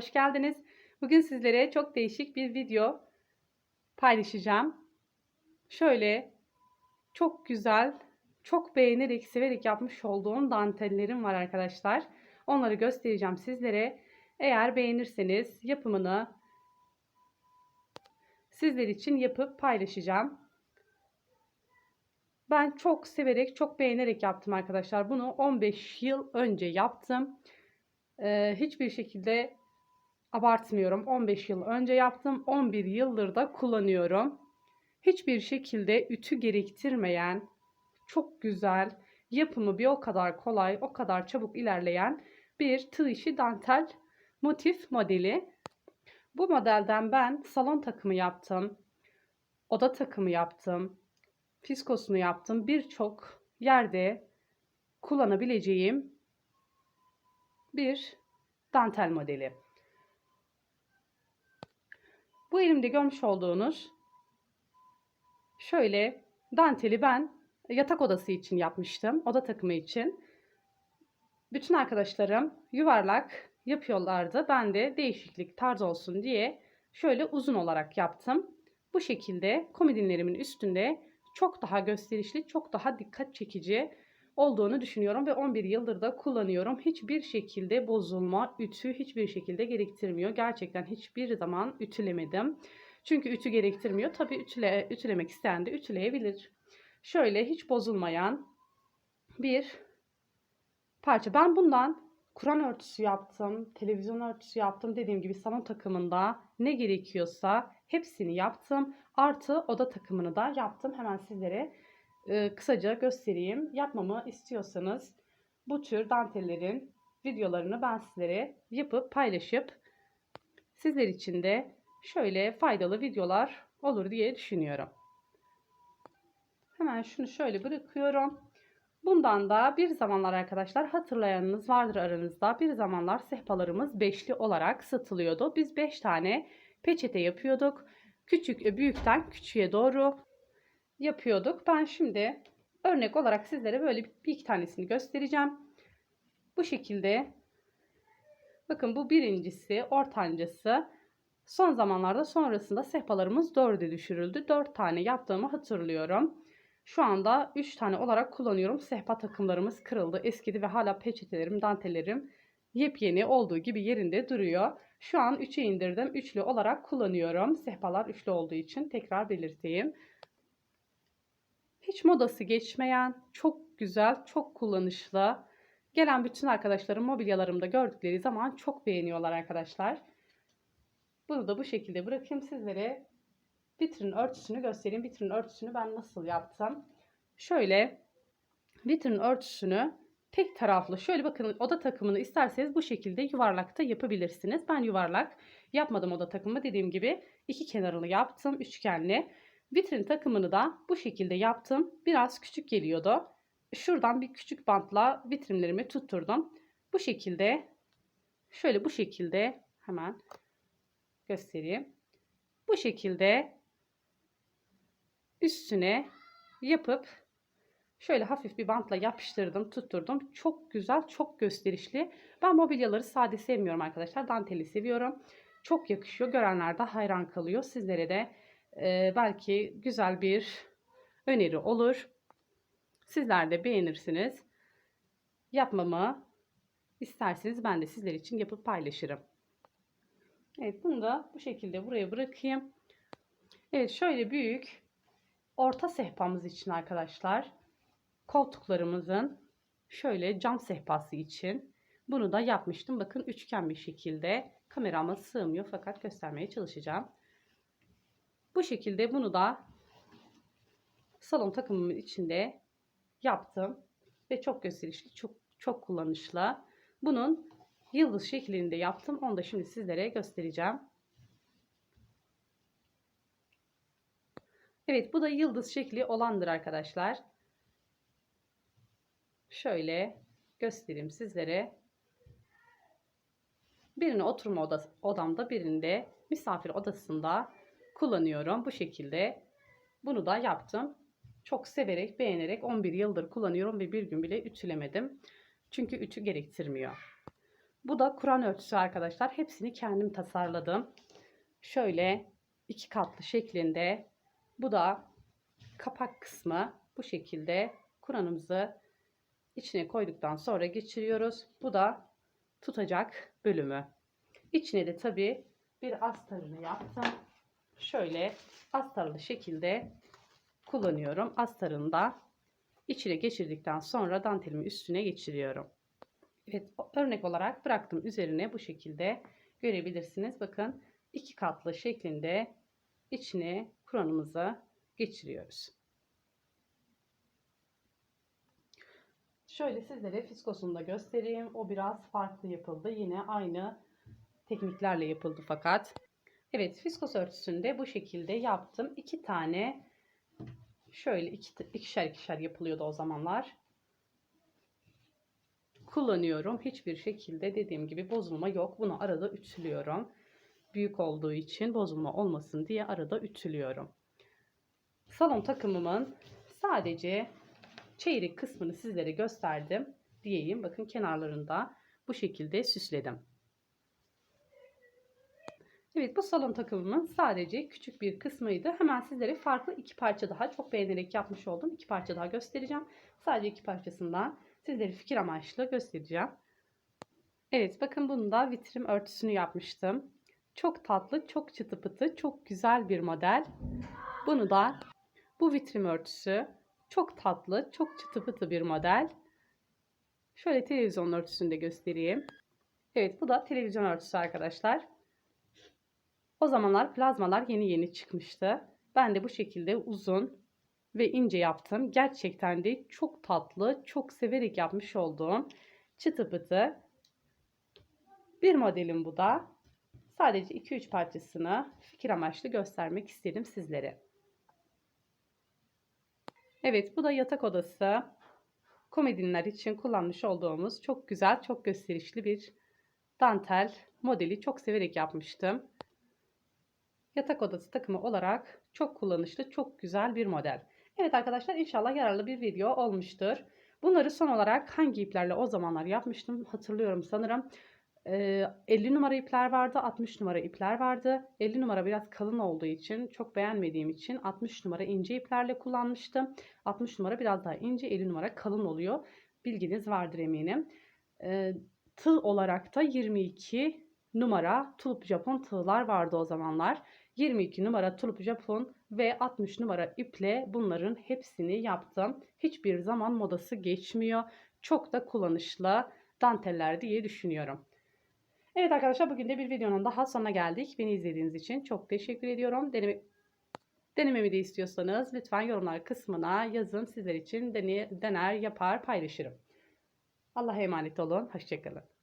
hoş geldiniz. Bugün sizlere çok değişik bir video paylaşacağım. Şöyle çok güzel, çok beğenerek, severek yapmış olduğum dantellerim var arkadaşlar. Onları göstereceğim sizlere. Eğer beğenirseniz yapımını sizler için yapıp paylaşacağım. Ben çok severek, çok beğenerek yaptım arkadaşlar. Bunu 15 yıl önce yaptım. Ee, hiçbir şekilde abartmıyorum. 15 yıl önce yaptım. 11 yıldır da kullanıyorum. Hiçbir şekilde ütü gerektirmeyen, çok güzel, yapımı bir o kadar kolay, o kadar çabuk ilerleyen bir tığ işi dantel motif modeli. Bu modelden ben salon takımı yaptım. Oda takımı yaptım. Fiskosunu yaptım. Birçok yerde kullanabileceğim bir dantel modeli. Bu elimde görmüş olduğunuz şöyle danteli ben yatak odası için yapmıştım. Oda takımı için. Bütün arkadaşlarım yuvarlak yapıyorlardı. Ben de değişiklik tarz olsun diye şöyle uzun olarak yaptım. Bu şekilde komodinlerimin üstünde çok daha gösterişli, çok daha dikkat çekici olduğunu düşünüyorum ve 11 yıldır da kullanıyorum. Hiçbir şekilde bozulma, ütü hiçbir şekilde gerektirmiyor. Gerçekten hiçbir zaman ütülemedim. Çünkü ütü gerektirmiyor. Tabii ütüle, ütülemek isteyen de ütüleyebilir. Şöyle hiç bozulmayan bir parça. Ben bundan Kur'an örtüsü yaptım, televizyon örtüsü yaptım. Dediğim gibi salon takımında ne gerekiyorsa hepsini yaptım. Artı oda takımını da yaptım. Hemen sizlere e, kısaca göstereyim. Yapmamı istiyorsanız bu tür dantellerin videolarını ben sizlere yapıp paylaşıp sizler için de şöyle faydalı videolar olur diye düşünüyorum. Hemen şunu şöyle bırakıyorum. Bundan da bir zamanlar arkadaşlar hatırlayanınız vardır aranızda. Bir zamanlar sehpalarımız beşli olarak satılıyordu. Biz 5 beş tane peçete yapıyorduk. Küçük büyükten küçüğe doğru yapıyorduk. Ben şimdi örnek olarak sizlere böyle bir iki tanesini göstereceğim. Bu şekilde bakın bu birincisi, ortancası. Son zamanlarda sonrasında sehpalarımız 4'e düşürüldü. 4 tane yaptığımı hatırlıyorum. Şu anda 3 tane olarak kullanıyorum. Sehpa takımlarımız kırıldı, eskidi ve hala peçetelerim, dantellerim yepyeni olduğu gibi yerinde duruyor. Şu an 3'e indirdim. Üçlü olarak kullanıyorum. Sehpalar üçlü olduğu için tekrar belirteyim. Hiç modası geçmeyen, çok güzel, çok kullanışlı. Gelen bütün arkadaşlarım mobilyalarımda gördükleri zaman çok beğeniyorlar arkadaşlar. Bunu da bu şekilde bırakayım sizlere. Vitrin örtüsünü göstereyim. Vitrin örtüsünü ben nasıl yaptım. Şöyle vitrin örtüsünü tek taraflı şöyle bakın oda takımını isterseniz bu şekilde yuvarlakta yapabilirsiniz. Ben yuvarlak yapmadım oda takımı dediğim gibi iki kenarını yaptım üçgenli. Vitrin takımını da bu şekilde yaptım. Biraz küçük geliyordu. Şuradan bir küçük bantla vitrinlerimi tutturdum. Bu şekilde şöyle bu şekilde hemen göstereyim. Bu şekilde üstüne yapıp şöyle hafif bir bantla yapıştırdım, tutturdum. Çok güzel, çok gösterişli. Ben mobilyaları sade sevmiyorum arkadaşlar. Danteli seviyorum. Çok yakışıyor. Görenler de hayran kalıyor. Sizlere de e, belki güzel bir öneri olur. Sizler de beğenirsiniz. Yapmamı isterseniz ben de sizler için yapıp paylaşırım. Evet bunu da bu şekilde buraya bırakayım. Evet şöyle büyük orta sehpamız için arkadaşlar koltuklarımızın şöyle cam sehpası için bunu da yapmıştım. Bakın üçgen bir şekilde kamerama sığmıyor fakat göstermeye çalışacağım. Bu şekilde bunu da salon takımımın içinde yaptım ve çok gösterişli, çok çok kullanışlı. Bunun yıldız şeklinde yaptım. Onu da şimdi sizlere göstereceğim. Evet bu da yıldız şekli olandır arkadaşlar. Şöyle göstereyim sizlere. Birini oturma odası, odamda birinde misafir odasında kullanıyorum. Bu şekilde bunu da yaptım. Çok severek beğenerek 11 yıldır kullanıyorum ve bir gün bile ütülemedim. Çünkü ütü gerektirmiyor. Bu da Kur'an örtüsü arkadaşlar. Hepsini kendim tasarladım. Şöyle iki katlı şeklinde. Bu da kapak kısmı. Bu şekilde Kur'an'ımızı içine koyduktan sonra geçiriyoruz. Bu da tutacak bölümü. İçine de tabi bir astarını yaptım. Şöyle astarlı şekilde kullanıyorum. Astarını da içine geçirdikten sonra dantelimi üstüne geçiriyorum. Evet örnek olarak bıraktım üzerine bu şekilde görebilirsiniz. Bakın iki katlı şeklinde içine Kur'an'ımızı geçiriyoruz. Şöyle sizlere fiskosunu da göstereyim. O biraz farklı yapıldı. Yine aynı tekniklerle yapıldı fakat. Evet fiskos örtüsünde bu şekilde yaptım. İki tane şöyle iki, ikişer ikişer yapılıyordu o zamanlar. Kullanıyorum. Hiçbir şekilde dediğim gibi bozulma yok. Bunu arada ütülüyorum. Büyük olduğu için bozulma olmasın diye arada ütülüyorum. Salon takımımın sadece çeyrek kısmını sizlere gösterdim diyeyim. Bakın kenarlarında bu şekilde süsledim. Evet bu salon takımımın sadece küçük bir kısmıydı. Hemen sizlere farklı iki parça daha çok beğenerek yapmış oldum. iki parça daha göstereceğim. Sadece iki parçasından sizlere fikir amaçlı göstereceğim. Evet bakın bunu da vitrin örtüsünü yapmıştım. Çok tatlı, çok çıtı pıtı, çok güzel bir model. Bunu da bu vitrin örtüsü çok tatlı, çok çıtı pıtı bir model. Şöyle televizyon örtüsünü de göstereyim. Evet bu da televizyon örtüsü arkadaşlar. O zamanlar plazmalar yeni yeni çıkmıştı. Ben de bu şekilde uzun ve ince yaptım. Gerçekten de çok tatlı, çok severek yapmış olduğum çıtı pıtı bir modelim bu da. Sadece 2-3 parçasını fikir amaçlı göstermek istedim sizlere. Evet bu da yatak odası. Komedinler için kullanmış olduğumuz çok güzel, çok gösterişli bir dantel modeli. Çok severek yapmıştım. Yatak odası takımı olarak çok kullanışlı, çok güzel bir model. Evet arkadaşlar inşallah yararlı bir video olmuştur. Bunları son olarak hangi iplerle o zamanlar yapmıştım hatırlıyorum sanırım. 50 numara ipler vardı, 60 numara ipler vardı. 50 numara biraz kalın olduğu için, çok beğenmediğim için 60 numara ince iplerle kullanmıştım. 60 numara biraz daha ince, 50 numara kalın oluyor. Bilginiz vardır eminim. Tığ olarak da 22 numara tulip Japon tığlar vardı o zamanlar. 22 numara tulip Japon ve 60 numara iple bunların hepsini yaptım. Hiçbir zaman modası geçmiyor. Çok da kullanışlı danteller diye düşünüyorum. Evet arkadaşlar bugün de bir videonun daha sonuna geldik. Beni izlediğiniz için çok teşekkür ediyorum. Deneme, denememi de istiyorsanız lütfen yorumlar kısmına yazın. Sizler için dene, dener, yapar, paylaşırım. Allah'a emanet olun. Hoşçakalın.